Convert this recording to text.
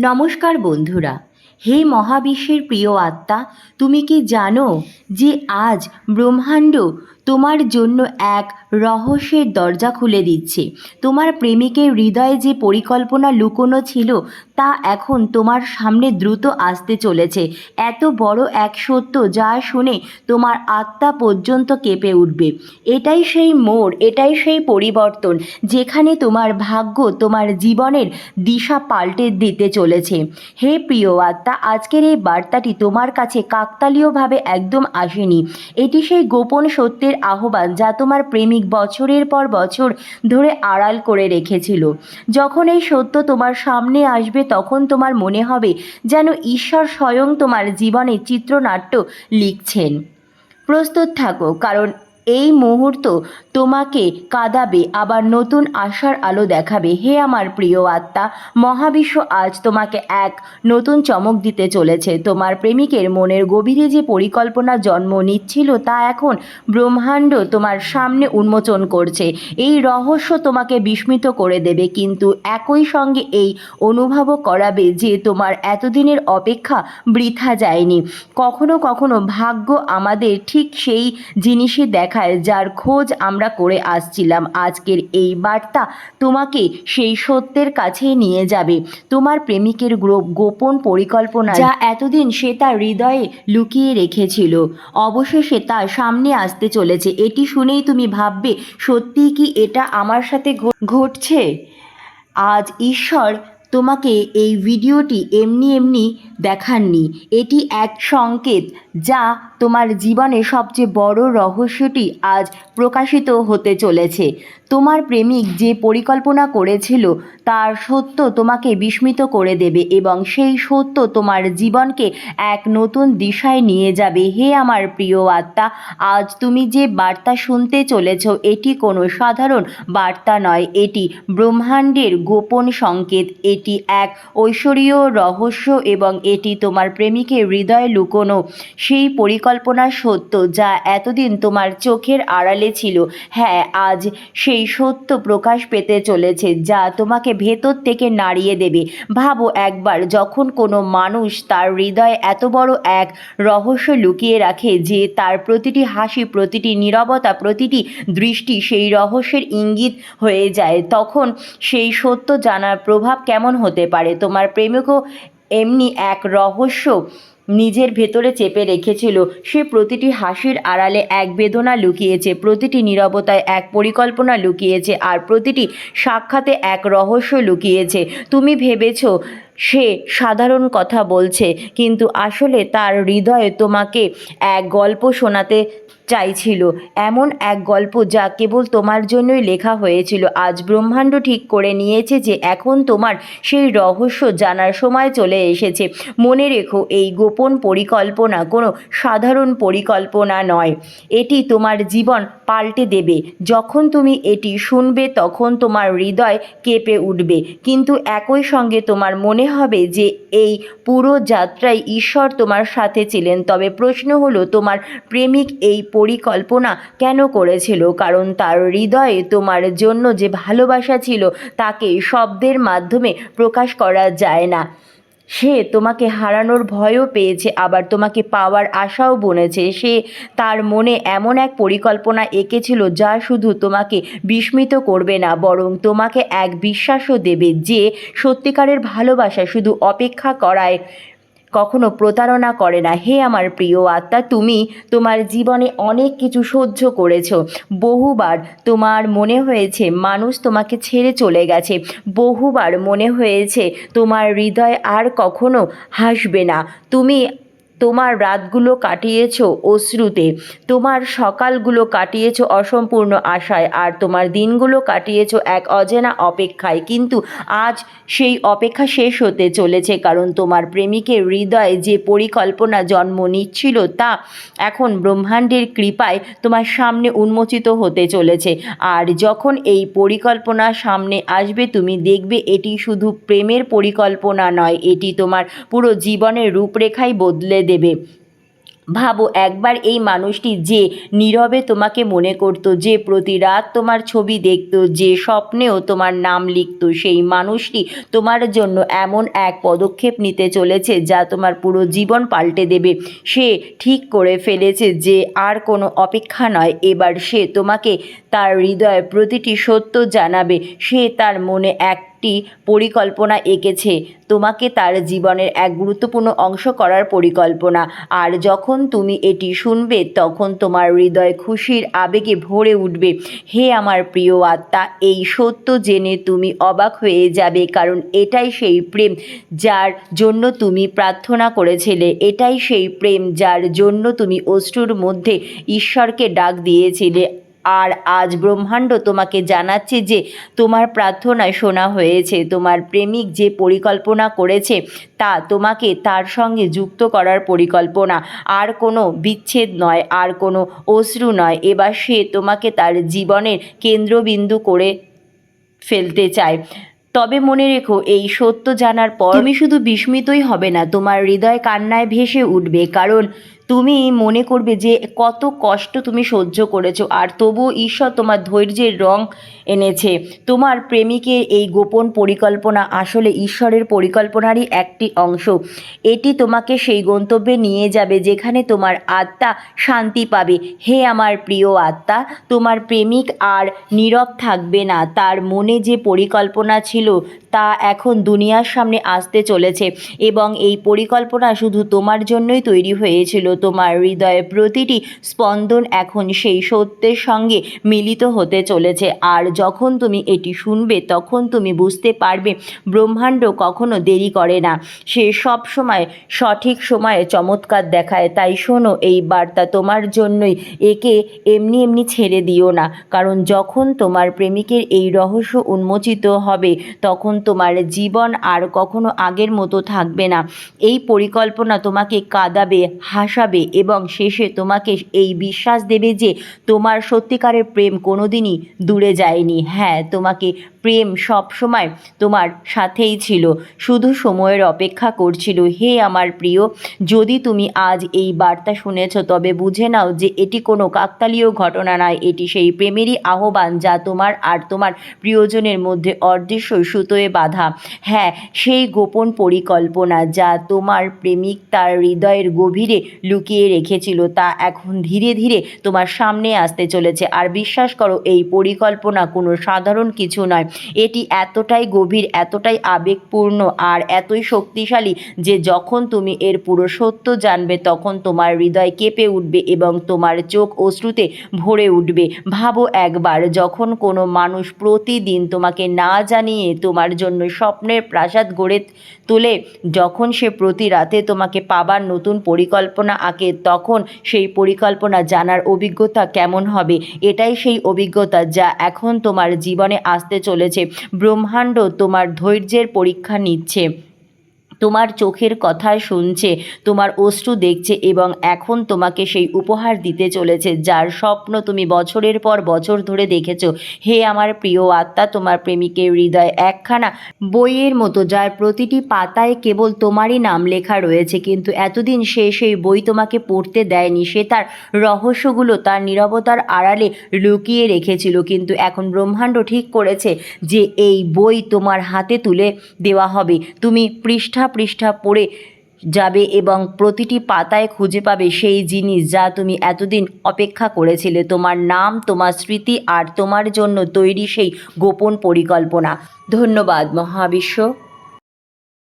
নমস্কার বন্ধুরা। হে মহাবিশ্বের প্রিয় আত্মা, তুমি কি জানো যে আজ ব্রহ্মাণ্ড তোমার জন্য এক রহস্যের দরজা খুলে দিচ্ছে? তোমার প্রেমিকের হৃদয়ে যে পরিকল্পনা লুকোনো ছিল, তা এখন তোমার সামনে দ্রুত আসতে চলেছে। এত বড় এক সত্য যা শুনে তোমার আত্মা পর্যন্ত কেঁপে উঠবে। এটাই সেই মোড়, এটাই সেই পরিবর্তন যেখানে তোমার ভাগ্য তোমার জীবনের দিশা পাল্টে দিতে চলেছে। হে প্রিয় আত্মা আজকের এই বার্তাটি তোমার কাছে কাকতালীয়ভাবে একদম আসেনি। এটি সেই গোপন সত্যের আহ্বান যা তোমার প্রেমিক বছরের পর বছর ধরে আড়াল করে রেখেছিল। যখন এই সত্য তোমার সামনে আসবে, তখন তোমার মনে হবে যেন ঈশ্বর স্বয়ং তোমার জীবনে চিত্রনাট্য লিখছেন। প্রস্তুত থাকো, কারণ এই মুহূর্ত তোমাকে কাঁদাবে, আবার নতুন আশার আলো দেখাবে। হে আমার প্রিয় আত্মা, মহাবিশ্ব আজ তোমাকে এক নতুন চমক দিতে চলেছে। তোমার প্রেমিকের মনের গভীরে যে পরিকল্পনা জন্ম নিচ্ছিল, তা এখন ব্রহ্মাণ্ড তোমার সামনে উন্মোচন করছে। এই রহস্য তোমাকে বিস্মিত করে দেবে, কিন্তু একই সঙ্গে এই অনুভবও করাবে যে তোমার এতদিনের অপেক্ষা বৃথা যায়নি। কখনো কখনো ভাগ্য আমাদের ঠিক সেই জিনিসই দেখায়, যার খোঁজ আমরা করে আসছিলাম। আজকের এই বার্তা তোমাকে সেই সত্যের কাছে নিয়ে যাবে। তোমার প্রেমিকের গোপন পরিকল্পনা যা এতদিন সে তার হৃদয়ে লুকিয়ে রেখেছিল, অবশেষে তার সামনে আসতে চলেছে। এটি শুনেই তুমি ভাববে সত্যিই কি এটা আমার সাথে ঘটছে? আজ ঈশ্বর তোমাকে এই ভিডিওটি এমনি এমনি দেখাননি। এটি এক সংকেত। যা তোমার জীবনে সবচেয়ে বড় রহস্যটি আজ প্রকাশিত হতে চলেছে। তোমার প্রেমিক যে পরিকল্পনা করেছিল, তার সত্য তোমাকে বিস্মিত করে দেবে এবং সেই সত্য তোমার জীবনকে এক নতুন দিশায় নিয়ে যাবে। হে আমার প্রিয় আত্মা, আজ তুমি যে বার্তা শুনতে চলেছ, এটি কোনো সাধারণ বার্তা নয়, এটি ব্রহ্মাণ্ডের গোপন সংকেত। এটি এক ঐশ্বরীয় রহস্য এবং এটি তোমার প্রেমিকের হৃদয় লুকোনো সেই পরিকল্পনা সত্য যা এতদিন তোমার চোখের আড়ালে ছিল। হ্যাঁ আজ সেই সত্য প্রকাশ পেতে চলেছে যা তোমাকে ভেতর থেকে নাড়িয়ে দেবে। ভাবো একবার যখন কোনো মানুষ তার হৃদয়ে এত বড় এক রহস্য লুকিয়ে রাখে যে তার প্রতিটি হাসি, প্রতিটি নীরবতা, প্রতিটি দৃষ্টি সেই রহস্যের ইঙ্গিত হয়ে যায়, তখন সেই সত্য জানার প্রভাব কেমন হতে পারে? তোমার প্রেমিকও এমনি এক রহস্য নিজের ভেতরে চেপে রেখেছিল। সে প্রতিটি হাসির আড়ালে এক বেদনা লুকিয়েছে, প্রতিটি নিরবতায় এক পরিকল্পনা লুকিয়েছে, আর প্রতিটি সাক্ষাতে এক রহস্য লুকিয়েছে। তুমি ভেবেছ সে সাধারণ কথা বলছে, কিন্তু আসলে তার হৃদয়ে তোমাকে এক গল্প শোনাতে চাইছিল। এমন এক গল্প যা কেবল তোমার জন্যই লেখা হয়েছিল। আজ ব্রহ্মাণ্ড ঠিক করে নিয়েছে যে এখন তোমার সেই রহস্য জানার সময় চলে এসেছে। মনে রেখো, এই গোপন পরিকল্পনা কোনো সাধারণ পরিকল্পনা নয়। এটি তোমার জীবন পাল্টে দেবে। যখন তুমি এটি শুনবে, তখন তোমার হৃদয় কেঁপে উঠবে। কিন্তু একই সঙ্গে তোমার মনে হবে যে এই পুরো যাত্রায় ঈশ্বর তোমার সাথে ছিলেন। তবে প্রশ্ন হলো, তোমার প্রেমিক এই পরিকল্পনা কেন করেছিল? কারণ তার হৃদয়ে তোমার জন্য যে ভালোবাসা ছিল, তাকে শব্দের মাধ্যমে প্রকাশ করা যায় না। সে তোমাকে হারানোর ভয়ও পেয়েছে, আবার তোমাকে পাওয়ার আশাও বনেছে। সে তার মনে এমন এক পরিকল্পনা এঁকেছিল যা শুধু তোমাকে বিস্মিত করবে না, বরং তোমাকে এক বিশ্বাসও দেবে যে সত্যিকারের ভালোবাসা শুধু অপেক্ষা করায় কখনো প্রতারণা করে না। হে আমার প্রিয় আত্মা, তুমি তোমার জীবনে অনেক কিছু সহ্য করেছ। বহুবার তোমার মনে হয়েছে মানুষ তোমাকে ছেড়ে চলে গেছে। বহুবার মনে হয়েছে তোমার হৃদয় আর কখনো হাসবে না। তুমি তোমার রাতগুলো কাটিয়েছো অশ্রুতে, তোমার সকালগুলো কাটিয়েছো অসম্পূর্ণ আশায়, আর তোমার দিনগুলো কাটিয়েছো এক অজেনা অপেক্ষায়। কিন্তু আজ সেই অপেক্ষা শেষ হতে চলেছে, কারণ তোমার প্রেমিকের হৃদয়ে যে পরিকল্পনা জন্ম নিচ্ছিল তা এখন ব্রহ্মাণ্ডের কৃপায় তোমার সামনে উন্মোচিত হতে চলেছে। আর যখন এই পরিকল্পনা সামনে আসবে, তুমি দেখবে এটি শুধু প্রেমের পরিকল্পনা নয়, এটি তোমার পুরো জীবনের রূপরেখাই বদলে দেবে। ভাবো, একবার এই মানুষটি যে নীরবে তোমাকে মনে করতো, যে প্রতি রাত তোমার ছবি দেখতো, যে স্বপ্নেও তোমার নাম লিখতো, সেই মানুষটি তোমার জন্য এমন এক পদক্ষেপ নিতে চলেছে, যা তোমার পুরো জীবন পাল্টে দেবে। সে ঠিক করে ফেলেছে যে আর কোনো অপেক্ষা নয়, এবার সে তোমাকে তার হৃদয়ে প্রতিটি সত্য জানাবে। সে তার মনে একটি পরিকল্পনা এঁকেছে। তোমাকে তার জীবনের এক গুরুত্বপূর্ণ অংশ করার পরিকল্পনা। আর যখন তুমি এটি শুনবে, তখন তোমার হৃদয় খুশির আবেগে ভরে উঠবে। হে আমার প্রিয় আত্মা, এই সত্য জেনে তুমি অবাক হয়ে যাবে, কারণ এটাই সেই প্রেম যার জন্য তুমি প্রার্থনা করেছিলে। এটাই সেই প্রেম যার জন্য তুমি অশ্রুর মধ্যে ঈশ্বরকে ডাক দিয়েছিলে। আর আজ ব্রহ্মাণ্ড তোমাকে জানাচ্ছে যে তোমার প্রার্থনায় শোনা হয়েছে। তোমার প্রেমিক যে পরিকল্পনা করেছে, তা তোমাকে তার সঙ্গে যুক্ত করার পরিকল্পনা। আর কোনো বিচ্ছেদ নয়, আর কোনো অশ্রু নয়। এবার সে তোমাকে তার জীবনের কেন্দ্রবিন্দু করে ফেলতে চায়। তবে মনে রেখো, এই সত্য জানার পর তুমি শুধু বিস্মিতই হবে না, তোমার হৃদয় কান্নায় ভেসে উঠবে। কারণ তুমি মনে করবে যে কত কষ্ট তুমি সহ্য করেছ, আর তবুও ঈশ্বর তোমার ধৈর্যের রং এনেছে। তোমার প্রেমিকের এই গোপন পরিকল্পনা আসলে ঈশ্বরের পরিকল্পনারই একটি অংশ। এটি তোমাকে সেই গন্তব্যে নিয়ে যাবে যেখানে তোমার আত্মা শান্তি পাবে। হে আমার প্রিয় আত্মা, তোমার প্রেমিক আর নীরব থাকবে না। তার মনে যে পরিকল্পনা ছিল, তা এখন দুনিয়ার সামনে আসতে চলেছে এবং এই পরিকল্পনা শুধু তোমার জন্যই তৈরি হয়েছিল। তোমার হৃদয়ের প্রতিটি স্পন্দন এখন সেই সত্যের সঙ্গে মিলিত হতে চলেছে। আর যখন তুমি এটি শুনবে, তখন তুমি বুঝতে পারবে, ব্রহ্মাণ্ড কখনো দেরি করে না। সে সব সময়, সঠিক সময়ে চমৎকার দেখায়। তাই শোনো, এই বার্তা তোমার জন্যই। একে এমনি এমনি ছেড়ে দিও না। কারণ যখন তোমার প্রেমিকের এই রহস্য উন্মোচিত হবে, তখন তোমার জীবন আর কখনো আগের মতো থাকবে না। এই পরিকল্পনা তোমাকে কাঁদাবে, হাসাবে এবং শেষে তোমাকে এই বিশ্বাস দেবে যে তোমার সত্যিকারের প্রেম কোনোদিনই দূরে যায়নি। হ্যাঁ তোমাকে প্রেম সব সময় তোমার সাথেই ছিল। শুধু সময়ের অপেক্ষা করছিল, হে আমার প্রিয়, যদি তুমি আজ এই বার্তা শুনেছ, তবে বুঝে নাও যে এটি কোনো কাকতালীয় ঘটনা নয়। এটি সেই প্রেমেরই আহ্বান যা তোমার আর তোমার প্রিয়জনের মধ্যে অদৃশ্য সুতোয় বাঁধা। হ্যাঁ সেই গোপন পরিকল্পনা যা তোমার প্রেমিক তার হৃদয়ের গভীরে লুকিয়ে রেখেছিল, তা এখন ধীরে ধীরে তোমার সামনে আসতে চলেছে। আর বিশ্বাস করো, এই পরিকল্পনা কোনো সাধারণ কিছু নয়। এটি এতটাই গভীর, এতটাই আবেগপূর্ণ আর এতই শক্তিশালী যে যখন তুমি এর পুরো সত্য জানবে, তখন তোমার হৃদয় কেঁপে উঠবে এবং তোমার চোখ অশ্রুতে ভরে উঠবে। ভাবো একবার, যখন কোনো মানুষ প্রতিদিন তোমাকে না জানিয়ে তোমার জন্য স্বপ্নের প্রাসাদ গড়ে তোলে, যখন সে প্রতি রাতে তোমাকে পাবার নতুন পরিকল্পনা আঁকে, তখন সেই পরিকল্পনা জানার অভিজ্ঞতা কেমন হবে? এটাই সেই অভিজ্ঞতা যা এখন তোমার জীবনে আসতে চলেছে ব্রহ্মাণ্ড তোমার ধৈর্যের পরীক্ষা নিচ্ছে। তোমার চোখের কথা শুনছে, তোমার অশ্রু দেখছে এবং এখন তোমাকে সেই উপহার দিতে চলেছে, যার স্বপ্ন তুমি বছরের পর বছর ধরে দেখেছ। হে আমার প্রিয় আত্মা, তোমার প্রেমিকের হৃদয় একখানা বইয়ের মতো, যার প্রতিটি পাতায় কেবল তোমারই নাম লেখা রয়েছে, কিন্তু এতদিন সে সেই বই তোমাকে পড়তে দেয়নি। সে তার রহস্যগুলো তার নিরবতার আড়ালে লুকিয়ে রেখেছিল, কিন্তু এখন ব্রহ্মাণ্ড ঠিক করেছে যে এই বই তোমার হাতে তুলে দেওয়া হবে। তুমি পৃষ্ঠা পৃষ্ঠা পড়ে যাবে এবং প্রতিটি পাতায় খুঁজে পাবে সেই জিনিস যা তুমি এতদিন অপেক্ষা করেছিলে। তোমার নাম, তোমার স্মৃতি আর তোমার জন্য তৈরি সেই গোপন পরিকল্পনা। ধন্যবাদ মহাবিশ্ব।